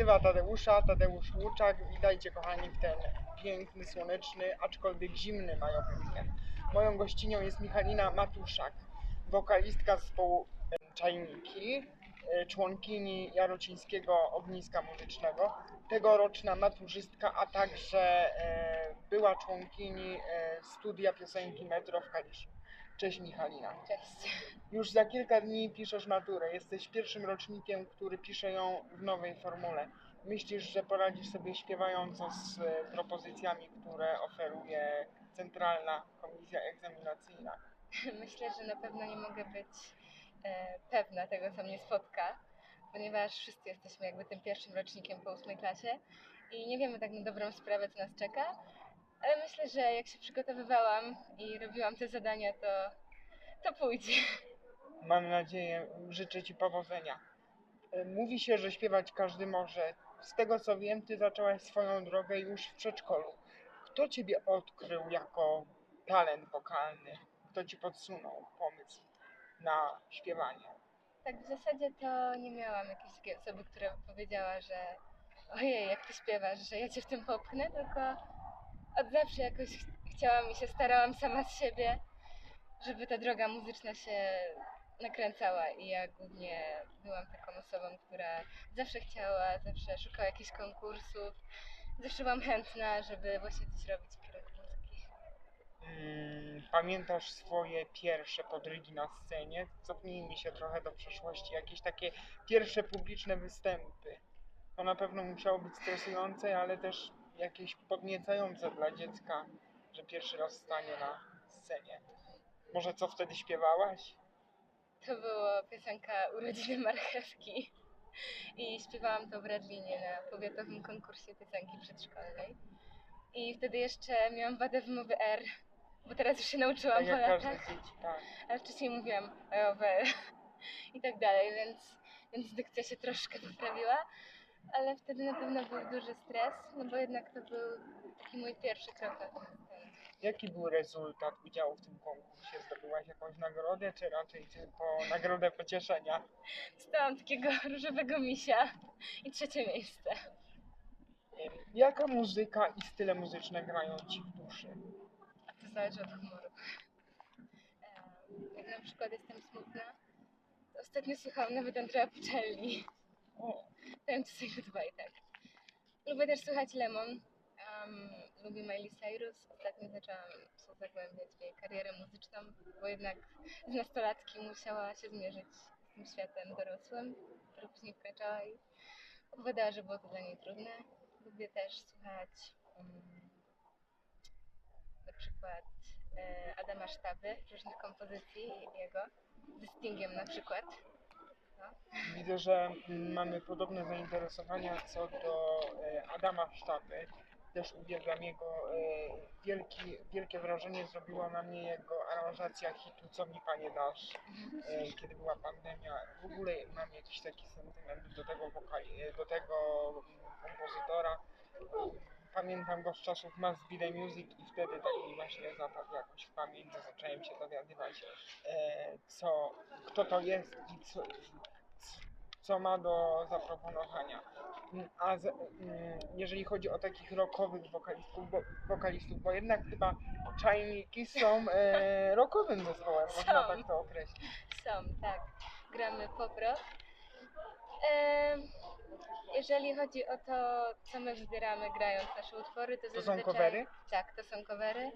perspektywa Tadeusza, Tadeusz Łuczak. Witajcie kochani w ten piękny, słoneczny, aczkolwiek zimny majowy. Moją gościnią jest Michalina Matuszak, wokalistka zespołu e, Czajniki, e, członkini Jarocińskiego Ogniska Muzycznego, tegoroczna maturzystka, a także e, była członkini studia piosenki Metro w Kaliszu. Cześć Michalina. Cześć. Już za kilka dni piszesz maturę. Jesteś pierwszym rocznikiem, który pisze ją w nowej formule. Myślisz, że poradzisz sobie śpiewająco z e, propozycjami, które oferuje Centralna Komisja Egzaminacyjna? Myślę, że na pewno nie mogę być e, pewna tego, co mnie spotka, ponieważ wszyscy jesteśmy jakby tym pierwszym rocznikiem po ósmej klasie i nie wiemy tak na dobrą sprawę, co nas czeka, ale myślę, że jak się przygotowywałam i robiłam te zadania, to, to pójdzie. Mam nadzieję, życzę Ci powodzenia. Mówi się, że śpiewać każdy może. Z tego co wiem, Ty zaczęłaś swoją drogę już w przedszkolu. Kto Ciebie odkrył jako talent wokalny? Kto Ci podsunął pomysł na śpiewanie? Tak w zasadzie to nie miałam jakiejś takiej osoby, która powiedziała, że ojej, jak ty śpiewasz, że ja cię w tym popchnę, tylko od zawsze jakoś ch- chciałam i się starałam sama z siebie, żeby ta droga muzyczna się nakręcała i ja głównie byłam taką osobą, która zawsze chciała, zawsze szukała jakichś konkursów, zawsze byłam chętna, żeby właśnie coś robić w kierunku muzyki. Mm, Pamiętasz swoje pierwsze podrygi na scenie? Cofnijmy się trochę do przeszłości. Jakieś takie pierwsze publiczne występy. To na pewno musiało być stresujące, ale też jakieś podniecające dla dziecka, że pierwszy raz stanie na scenie. Może co wtedy śpiewałaś? To była piosenka Urodziny Marchewki i śpiewałam to w Radlinie na powiatowym konkursie piosenki przedszkolnej. I wtedy jeszcze miałam wadę wymowy R, bo teraz już się nauczyłam Tak po latach, dzieci, tak. ale wcześniej mówiłam EOWR i tak dalej, więc, więc dykcja się troszkę poprawiła. Ale wtedy na pewno był duży stres, no bo jednak to był taki mój pierwszy krok na ten scenie. Jaki był rezultat udziału w tym konkursie? Zdobyłaś jakąś nagrodę, czy raczej tylko nagrodę pocieszenia? Dostałam takiego różowego misia i trzecie miejsce. Jaka muzyka i style muzyczne grają Ci w duszy? A to zależy od humoru. Em, Jak na przykład jestem smutna, to ostatnio słuchałam nawet Andrea Puccelli. To sobie goodbye, tak. Lubię też słuchać Lemon. Um, lubię Miley Cyrus. Ostatnio zaczęłam się zagłębiać w jej karierę muzyczną, bo jednak z nastolatki musiała się zmierzyć z tym światem dorosłym, który później wkraczała i opowiadała, że było to dla niej trudne. Lubię też słuchać um, na przykład e, Adama Sztaby, różnych kompozycji jego, ze Stingiem na przykład. Widzę, że mamy podobne zainteresowania co do e, Adama Sztaby. Też uwielbiam jego. e, Wielki, wielkie wrażenie zrobiła na mnie jego aranżacja hitu Co mi panie dasz, e, kiedy była pandemia. W ogóle mam jakiś taki sentyment do tego, wokali, do tego mm, kompozytora. Pamiętam go z czasów Mass Video Music i wtedy tak mi właśnie zapadł jakoś w pamięć, zacząłem się dowiadywać, co, kto to jest i co, co ma do zaproponowania. Mm, A z, mm, jeżeli chodzi o takich rockowych wokalistów, bo, wokalistów, bo jednak chyba czajniki są e, rockowym zespołem, można Są. tak to określić. Są, tak. Gramy pop rock. Em, jeżeli chodzi o to, co my wybieramy grając nasze utwory, to, To są zazwyczaj... covery? Tak, to są covery.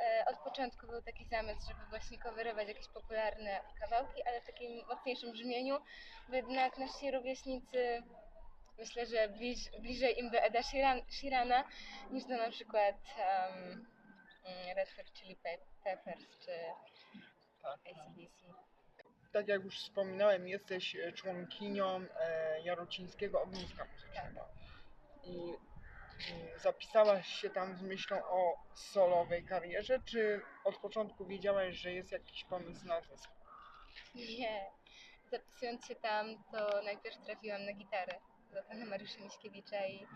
E, od początku był taki zamysł, żeby właśnie coverować jakieś popularne kawałki, ale w takim mocniejszym brzmieniu, bo jednak nasi rówieśnicy myślę, że bliż, bliżej im do Eda Sheeran, Sheerana niż do na przykład um, Red Hot Chili Pe- Peppers czy Tak. ACDC. Tak jak już wspominałem, jesteś członkinią e, Jarocińskiego Ogniska Muzycznego. I mm, zapisałaś się tam z myślą o solowej karierze, czy od początku wiedziałaś, że jest jakiś pomysł na zespół? Nie. Zapisując się tam, to najpierw trafiłam na gitarę do pana Mariusza Miśkiewicza i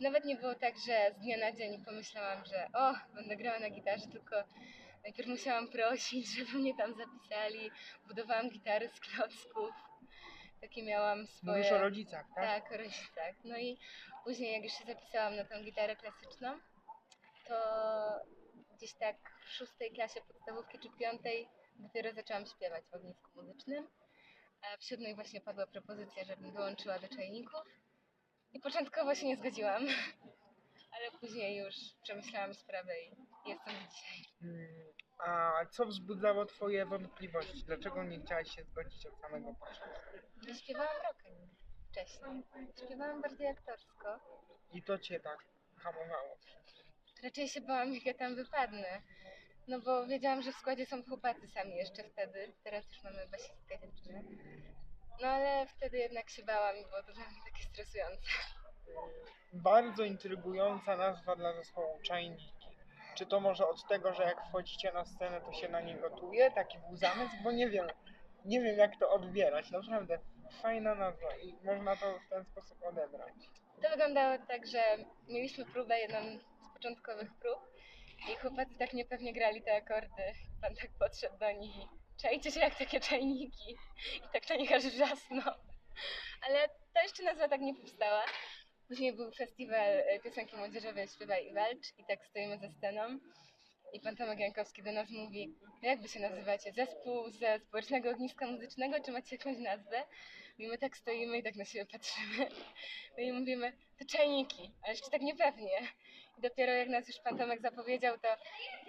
nawet nie było tak, że z dnia na dzień pomyślałam, że o, będę grała na gitarze, tylko najpierw musiałam prosić, żeby mnie tam zapisali. Budowałam gitary z klocków. Takie miałam swoje... Mówisz o rodzicach, tak? Tak, o rodzicach. No i później jak już się zapisałam na tą gitarę klasyczną, to gdzieś tak w szóstej klasie podstawówki czy piątej dopiero zaczęłam śpiewać w ognisku muzycznym. A w siódmej właśnie padła propozycja, żebym dołączyła do czajników. I początkowo się nie zgodziłam, ale później już przemyślałam sprawę i jestem dzisiaj. Mm, A co wzbudzało twoje wątpliwości? Dlaczego nie chciałaś się zgodzić od samego początku? No, śpiewałam rocka wcześniej. Śpiewałam bardziej aktorsko. I to cię tak hamowało. Raczej się bałam, jak ja tam wypadnę. No bo wiedziałam, że w składzie są chłopacy sami jeszcze wtedy. Teraz już mamy basistkę dziewczynę. No ale wtedy jednak się bałam było to dla mnie takie stresujące. Bardzo intrygująca nazwa dla zespołu Czajniki. Czy to może od tego, że jak wchodzicie na scenę, to się na nie gotuje? Taki był zamysł? Bo nie wiem, nie wiem jak to odbierać. Naprawdę fajna nazwa i można to w ten sposób odebrać. To wyglądało tak, że mieliśmy próbę, jedną z początkowych prób i chłopacy tak niepewnie grali te akordy. Pan tak podszedł do nich czajcie się jak takie czajniki. I tak na nich aż wrzasnął. Ale to jeszcze nazwa tak nie powstała. Później był festiwal e, piosenki młodzieżowej Śpiewaj i Walcz i tak stoimy za sceną i pan Tomek Jankowski do nas mówi, "No jak wy się nazywacie, zespół ze Społecznego Ogniska Muzycznego, czy macie jakąś nazwę? I my tak stoimy i tak na siebie patrzymy. No i mówimy, to czajniki, ale jeszcze tak niepewnie. I dopiero jak nas już pan Tomek zapowiedział, to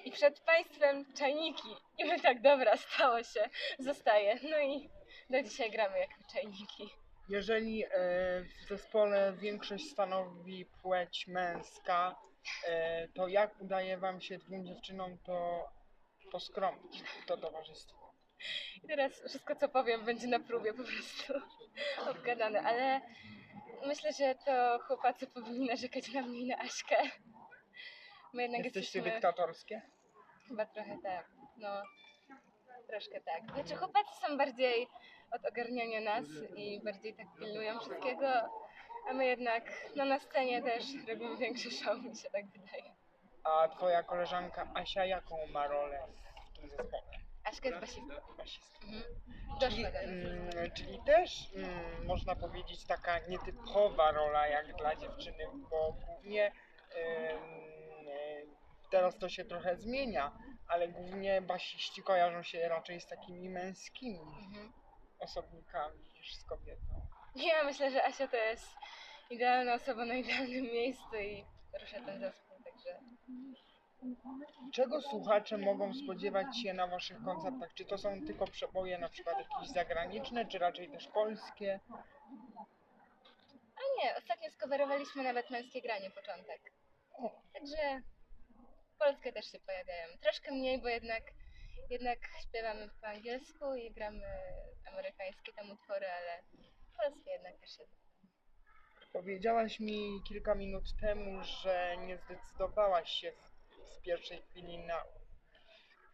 i przed państwem czajniki. I my tak, dobra, stało się, zostaje. No i do dzisiaj gramy jako czajniki. Jeżeli e, w zespole większość stanowi płeć męska, e, to jak udaje wam się dwóm dziewczynom to poskromić, to towarzystwo? I teraz wszystko, co powiem, będzie na próbie po prostu obgadane, ale myślę, że to chłopacy powinni narzekać na mnie i na Aśkę. My jednak Jesteście jesteśmy... dyktatorskie? Chyba trochę tak, no troszkę tak. Znaczy chłopacy są bardziej od ogarniania nas i bardziej tak pilnują wszystkiego, a my jednak no na scenie też robimy większy show, mi się tak wydaje. A twoja koleżanka Asia jaką ma rolę w tym zespole? Aśka jest basistką. Basistką. Mhm. Czyli, Doszła do nas. mm, czyli też mm, można powiedzieć taka nietypowa rola jak dla dziewczyny, bo głównie em, teraz to się trochę zmienia, ale głównie basiści kojarzą się raczej z takimi męskimi Mhm. Osobnikami niż z kobietą. Ja myślę, że Asia to jest idealna osoba na idealnym miejscu i rusza ten zespół, także Czego słuchacze mogą spodziewać się na waszych koncertach? Czy to są tylko przeboje na przykład jakieś zagraniczne, czy raczej też polskie? A nie, ostatnio skowerowaliśmy nawet męskie granie początek. Także polskie też się pojawiają. Troszkę mniej, bo jednak, jednak śpiewamy po angielsku i gramy amerykańskie tam utwory, ale polskie jednak też się. Powiedziałaś mi kilka minut temu, że nie zdecydowałaś się w, w pierwszej chwili na,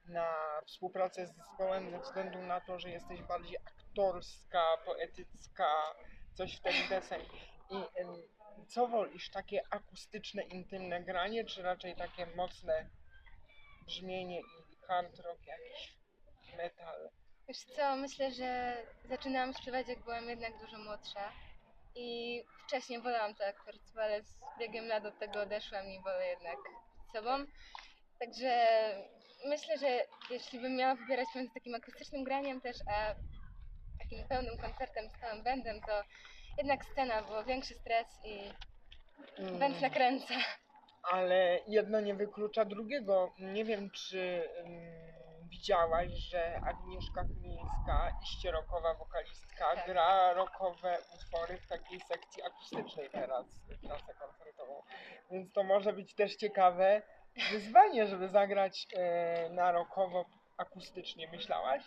na współpracę z zespołem ze względu na to, że jesteś bardziej aktorska, poetycka, coś w ten deseń. I co wolisz, takie akustyczne, intymne granie, czy raczej takie mocne brzmienie i hard rock jakiś, metal? Wiesz co, myślę, że zaczynałam śpiewać jak byłam jednak dużo młodsza i wcześniej wolałam to aktorstwo, ale z biegiem lat od tego odeszłam i wolę jednak z sobą. Także myślę, że jeśli bym miała wybierać między takim akustycznym graniem też, a takim pełnym koncertem z całym bandem, to jednak scena, bo większy stres i Mm. band nakręca. Ale jedno nie wyklucza drugiego. Nie wiem, czy widziałaś, że Agnieszka Chmielska, iście rockowa wokalistka, Tak. gra rockowe utwory w takiej sekcji akustycznej teraz, trasę koncertową. Więc to może być też ciekawe wyzwanie, żeby zagrać e, na rockowo akustycznie. Myślałaś?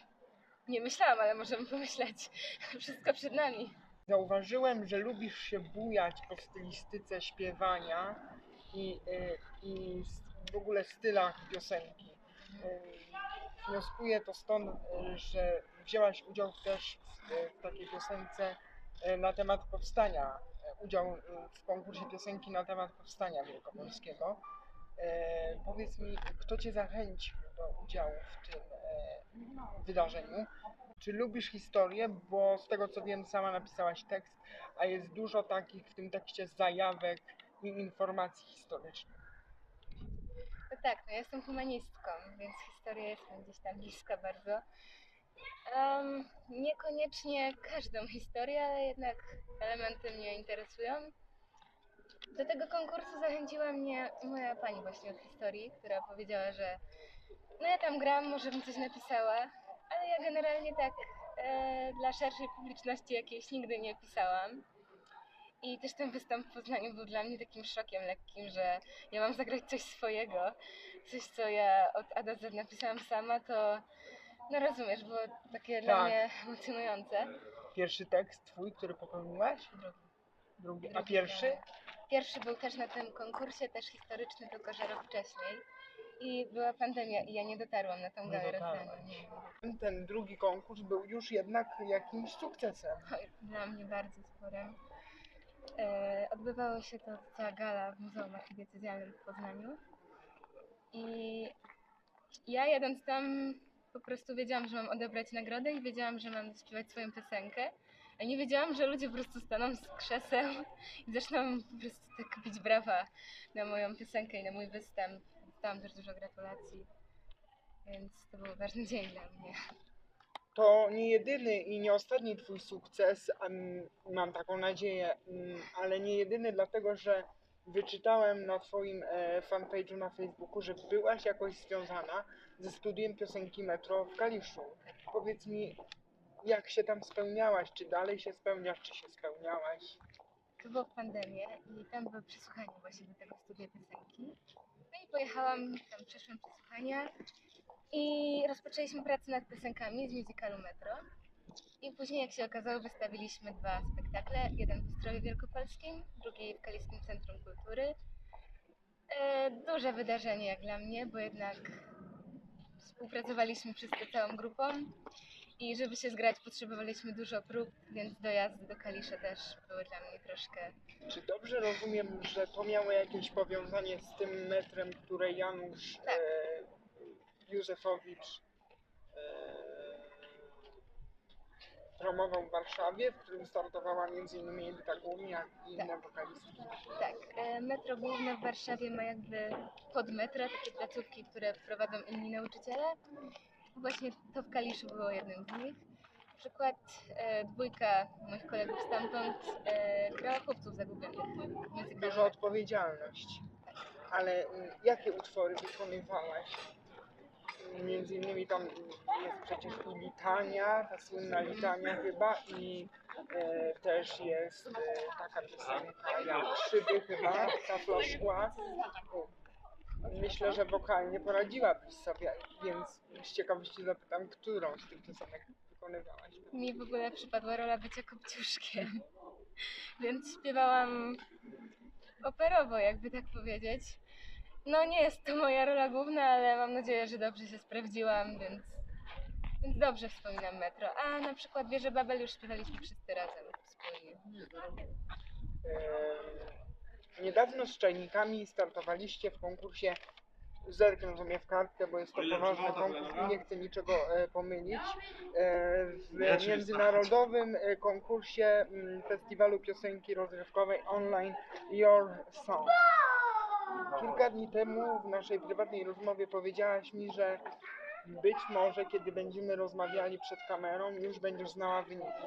Nie myślałam, ale możemy pomyśleć. Wszystko przed nami. Zauważyłem, że lubisz się bujać po stylistyce śpiewania i, y, i w ogóle stylach piosenki. Y, Wnioskuję to stąd, y, że wzięłaś udział też w, takiej piosence na temat powstania, udział w konkursie piosenki na temat powstania wielkopolskiego. Powiedz mi, kto Cię zachęcił do udziału w tym wydarzeniu? Czy lubisz historię? Bo z tego co wiem, sama napisałaś tekst, a jest dużo takich w tym tekście zajawek i informacji historycznych. No tak, no ja jestem humanistką, więc historia jest mi gdzieś tam bliska bardzo. Em, niekoniecznie każdą historię, ale jednak elementy mnie interesują. Do tego konkursu zachęciła mnie moja pani właśnie od historii, która powiedziała, że no ja tam gram, może bym coś napisała, ale ja generalnie tak e, dla szerszej publiczności jakiejś nigdy nie pisałam. I też ten występ w Poznaniu był dla mnie takim szokiem lekkim, że ja mam zagrać coś swojego, coś co ja od A do Z napisałam sama, to no rozumiesz, było takie dla Tak. mnie emocjonujące. Pierwszy tekst twój, który popełniłaś? Drugi. A Drugi, pierwszy? Pierwszy był też na tym konkursie, też historyczny, tylko że rok wcześniej. I była pandemia i ja nie dotarłam na tą Nie galę dotarłaś. rozdania. Nie. Ten drugi konkurs był już jednak jakimś sukcesem. Oj, Dla mnie bardzo sporym. E, odbywało się to ta gala w Muzeum Archidiecezjalnym w Poznaniu. I ja jadąc tam po prostu wiedziałam, że mam odebrać nagrodę i wiedziałam, że mam zaśpiewać swoją piosenkę. A nie wiedziałam, że ludzie po prostu staną z krzeseł i zaczną po prostu tak bić brawa na moją piosenkę i na mój występ. Dostałam też dużo gratulacji, więc to był ważny dzień dla mnie. To nie jedyny i nie ostatni twój sukces, mam taką nadzieję, ale nie jedyny dlatego, że wyczytałem na twoim e, fanpage'u na Facebooku, że byłaś jakoś związana ze studiem piosenki Metro w Kaliszu. Powiedz mi, jak się tam spełniałaś? Czy dalej się spełniasz, czy się spełniałaś? Było w pandemię i tam było przesłuchanie właśnie do tego studia piosenki. No i pojechałam, tam przeszłam przesłuchania i rozpoczęliśmy pracę nad piosenkami z musicalu Metro. I później, jak się okazało, wystawiliśmy dwa spektakle. Jeden w Ostrowie Wielkopolskim, drugi w Kaliskim Centrum Kultury. E, duże wydarzenie jak dla mnie, bo jednak współpracowaliśmy wszyscy całą grupą i żeby się zgrać potrzebowaliśmy dużo prób, więc dojazdy do Kalisza też były dla mnie troszkę Czy dobrze rozumiem, że to miało jakieś powiązanie z tym metrem, które Janusz Tak. e, Józefowicz e, promował w Warszawie, w którym startowała m.in. Edyta i Tak. inne wokalistki? Tak, e, metro główne w Warszawie ma jakby pod metro takie placówki, które prowadzą inni nauczyciele. Właśnie to w Kaliszu było jednym z nich. Na przykład e, dwójka moich kolegów stamtąd e, grała chłopców zagubionych. Duża odpowiedzialność. Ale mm, jakie utwory wykonywałaś? Między innymi tam jest przecież i litania, ta słynna litania chyba i e, też jest e, taka piosenka jak Szyby chyba, ta szkła. Myślę, że wokalnie poradziłabyś sobie, więc z ciekawości zapytam, którą z tych piosenek wykonywałaś? Mi w ogóle przypadła rola bycia kopciuszkiem, więc śpiewałam operowo, jakby tak powiedzieć. No nie jest to moja rola główna, ale mam nadzieję, że dobrze się sprawdziłam, więc, więc dobrze wspominam metro. A na przykład Wieżę Babel już śpiewaliśmy wszyscy razem wspólnie. Niedawno z czajnikami startowaliście w konkursie Zerknę sobie w kartkę, bo jest to poważny konkurs i nie chcę niczego e, pomylić. E, w międzynarodowym e, konkursie mm, Festiwalu Piosenki Rozrywkowej online Your Song. Kilka dni temu w naszej prywatnej rozmowie powiedziałaś mi, że być może kiedy będziemy rozmawiali przed kamerą już będziesz znała wyniki.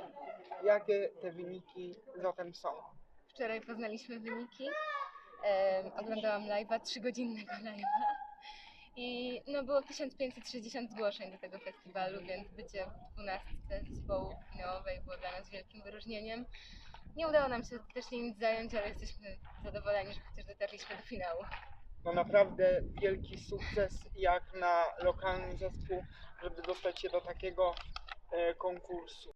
Jakie te wyniki zatem są? Wczoraj poznaliśmy wyniki. Oglądałam live'a, trzygodzinnego live'a. I no było 1560 zgłoszeń do tego festiwalu, więc bycie w 12 zespołu finałowej było dla nas wielkim wyróżnieniem. Nie udało nam się też nic zająć, ale jesteśmy zadowoleni, że chociaż dotarliśmy do finału. To naprawdę wielki sukces jak na lokalny zespół, żeby dostać się do takiego e, konkursu.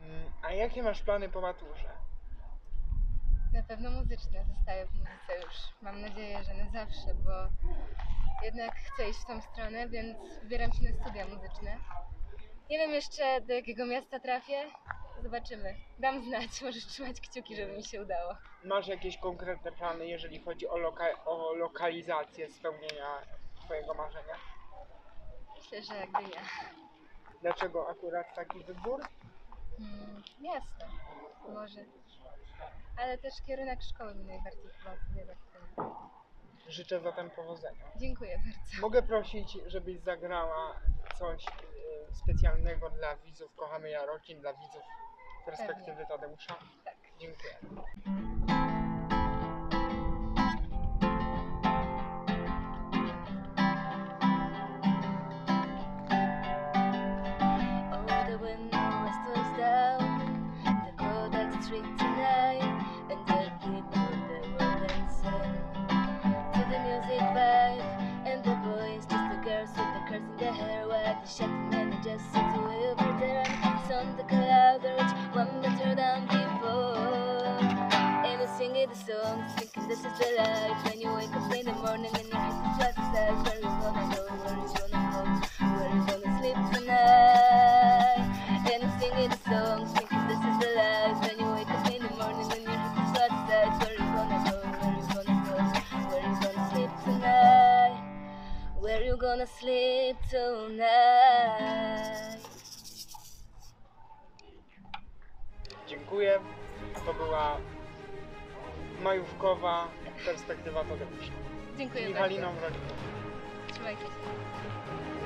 Mm, A jakie masz plany po maturze? Na pewno muzyczne zostaję w muzyce już. Mam nadzieję, że na zawsze, bo jednak chcę iść w tą stronę, więc wybieram się na studia muzyczne. Nie wiem jeszcze do jakiego miasta trafię. Zobaczymy. Dam znać, możesz trzymać kciuki, żeby mi się udało. Masz jakieś konkretne plany, jeżeli chodzi o, loka- o lokalizację spełnienia Twojego marzenia? Myślę, że Gdynia. Dlaczego akurat taki wybór? Mm, miasto. Może. Ale też kierunek szkoły mi najbardziej chyba odpowiada. Życzę zatem powodzenia. Dziękuję bardzo. Mogę prosić, żebyś zagrała coś e, specjalnego dla widzów Kochamy Jarocin, dla widzów perspektywy Pewnie. Tadeusza? Tak. Dziękuję. gonna sleep tonight. Dziękuję. To była majówkowa perspektywa fotograficzna. Dziękuję I bardzo. Haliną Trzymajcie się.